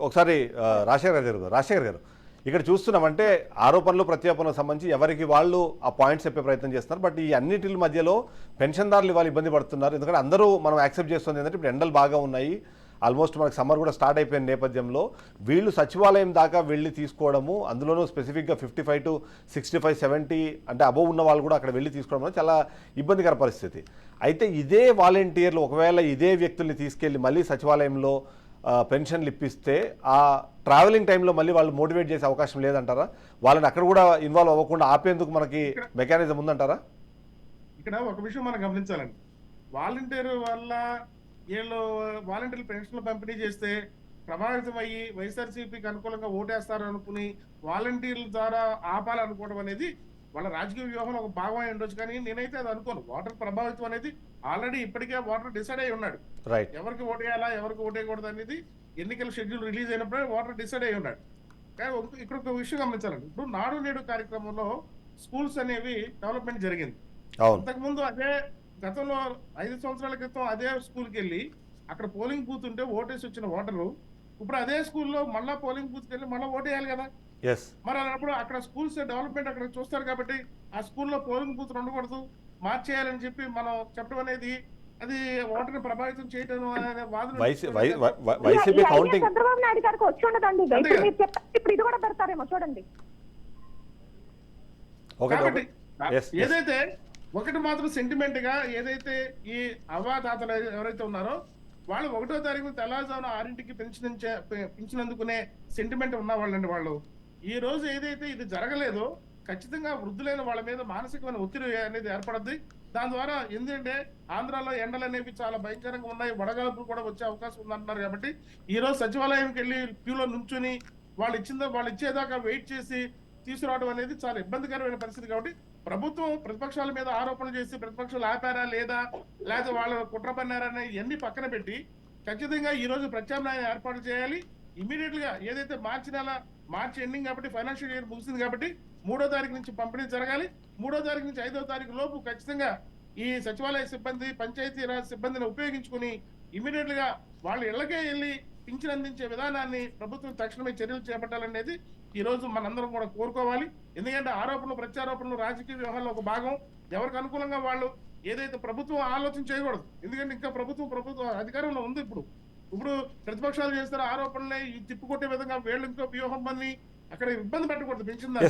ఒకసారి ఆ, రాజశేఖర్ గారు రాజశేఖర్ గారు ఇక్కడ చూస్తున్నామంటే ఆరోపణలు ప్రత్యాపనలకు సంబంధించి ఎవరికి వాళ్ళు ఆ పాయింట్స్ చెప్పే ప్రయత్నం చేస్తున్నారు. బట్ ఈ అన్నిటి మధ్యలో పెన్షన్దారులు ఇవాళ ఇబ్బంది పడుతున్నారు. ఎందుకంటే అందరూ మనం యాక్సెప్ట్ చేస్తుంది ఏంటంటే ఇప్పుడు ఎండలు బాగా ఉన్నాయి. ఆల్మోస్ట్ మనకు సమ్మర్ కూడా స్టార్ట్ అయిపోయిన నేపథ్యంలో వీళ్ళు సచివాలయం దాకా వెళ్ళి తీసుకోవడము అందులోనూ స్పెసిఫిక్గా fifty five to sixty five seventy అంటే అబోవ్ ఉన్న వాళ్ళు కూడా అక్కడ వెళ్ళి తీసుకోవడం చాలా ఇబ్బందికర పరిస్థితి. అయితే ఇదే వాలంటీర్లు ఒకవేళ ఇదే వ్యక్తుల్ని తీసుకెళ్ళి మళ్ళీ సచివాలయంలో పెన్షన్లు ఇప్పిస్తే ఆ ట్రావెలింగ్ టైంలో మళ్ళీ వాళ్ళు మోటివేట్ చేసే అవకాశం లేదంటారా? వాళ్ళని అక్కడ కూడా ఇన్వాల్వ్ అవ్వకుండా ఆపేందుకు మనకి మెకానిజం ఉందంటారా? ఇక్కడ ఒక విషయం మనం గమనించాలండి. వాలంటీర్ వల్ల వీళ్ళు వాలంటీర్లు పెన్షన్లు పంపిణీ చేస్తే ప్రభావితం అయ్యి వైఎస్ఆర్సీపీకి అనుకూలంగా ఓటేస్తారు అనుకుని వాలంటీర్ల ద్వారా ఆపాలనుకోవడం అనేది వాళ్ళ రాజకీయ వ్యూహంలో ఒక భాగం అయి ఉండొచ్చు కానీ నేనైతే అది అనుకోను. ఓటర్ ప్రభావితం అనేది ఆల్రెడీ ఇప్పటికే ఓటర్ డిసైడ్ అయి ఉన్నాడు. ఎవరికి ఓటేయాలా ఎవరికి ఓటేయకూడదు అనేది ఎన్నికల షెడ్యూల్ రిలీజ్ అయినప్పుడే ఓటర్ డిసైడ్ అయి ఉన్నాడు. కానీ ఇక్కడ ఒక విషయం గమనించాలండి. ఇప్పుడు నాడు నేడు కార్యక్రమంలో స్కూల్స్ అనేవి డెవలప్మెంట్ జరిగింది. అంతకుముందు అదే గతంలో ఐదు సంవత్సరాల క్రితం అదే స్కూల్కి వెళ్ళి అక్కడ పోలింగ్ బూత్ ఉంటే ఓటేసి వచ్చిన ఓటర్లు ఇప్పుడు అదే స్కూల్లో మళ్ళా పోలింగ్ బూత్కి వెళ్ళి మళ్ళీ ఓటేయాలి కదా. మరి అలాంటప్పుడు అక్కడ స్కూల్స్ డెవలప్మెంట్ అక్కడ చూస్తారు కాబట్టి ఆ స్కూల్లో పోలింగ్ బూత్ ఉండకూడదు. మార్చేయాలని చెప్పి మనం చెప్పడం అనేది అది ఓటర్ని ప్రభావితం చేయడం అనే వాదన వైసీపీ కౌంటింగ్ చంద్రబాబు నాయుడు గారికి వచ్చి ఉండదండి. ఇప్పుడు ఇది కూడా పెడతారేమో చూడండి. కాబట్టి. ఏదైతే ఒకటి మాత్రం సెంటిమెంట్గా ఏదైతే ఈ అవ్వాతాతలు ఎవరైతే ఉన్నారో వాళ్ళు ఒకటో తారీఖు తెల్లవారుజామున ఆరింటికి పెన్షన్ అందుకునే సెంటిమెంట్ ఉన్న వాళ్ళండి వాళ్ళు. ఈ రోజు ఏదైతే ఇది జరగలేదో ఖచ్చితంగా వృద్ధులైన వాళ్ళ మీద మానసికమైన ఒత్తిడి అనేది ఏర్పడద్ది. దాని ద్వారా ఎందుకంటే ఆంధ్రాలో ఎండలు అనేవి చాలా భయంకరంగా ఉన్నాయి. వడగాల్పులు కూడా వచ్చే అవకాశం ఉందంటున్నారు కాబట్టి ఈ రోజు సచివాలయంకి వెళ్ళి క్యూలో నుంచుని వాళ్ళు ఇచ్చిందో వాళ్ళు ఇచ్చేదాకా వెయిట్ చేసి తీసుకురావడం అనేది చాలా ఇబ్బందికరమైన పరిస్థితి కాబట్టి ప్రభుత్వం ప్రతిపక్షాల మీద ఆరోపణలు చేసి ప్రతిపక్షాలు ఆపారా లేదా లేకపోతే వాళ్ళు కుట్ర పన్నారా ఇవన్నీ పక్కన పెట్టి ఖచ్చితంగా ఈ రోజు ప్రత్యామ్నాయం ఏర్పాటు చేయాలి. ఇమీడియట్గా ఏదైతే మార్చి నెల మార్చి ఎండింగ్ కాబట్టి ఫైనాన్షియల్ ఇయర్ ముగిసింది కాబట్టి మూడో తారీఖు నుంచి పంపిణీ జరగాలి. మూడో తారీఖు నుంచి ఐదో తారీఖు లోపు ఖచ్చితంగా ఈ సచివాలయ సిబ్బంది పంచాయతీ రాజ్ సిబ్బందిని ఉపయోగించుకుని ఇమీడియట్గా వాళ్ళ ఇళ్ళకే వెళ్ళి పింఛన్ అందించే విధానాన్ని ప్రభుత్వం తక్షణమే చర్యలు చేపట్టాలనేది ఈ రోజు మనందరం కూడా కోరుకోవాలి. ఎందుకంటే ఆరోపణలు ప్రత్యారోపణలు రాజకీయ వ్యవహారంలో ఒక భాగం. ఎవరికి అనుకూలంగా వాళ్ళు ఏదైతే ప్రభుత్వం ఆలోచన చేయకూడదు. ఎందుకంటే ఇంకా ప్రభుత్వం ప్రభుత్వం అధికారంలో ఉంది ఇప్పుడు. ఇప్పుడు ప్రతిపక్షాలు చేస్తున్న ఆరోపణలే ఈ తిప్పుకొట్టే విధంగా వీళ్ళు ఇంకో వ్యూహం అక్కడ ఇబ్బంది పెట్టకూడదు పెంచిందా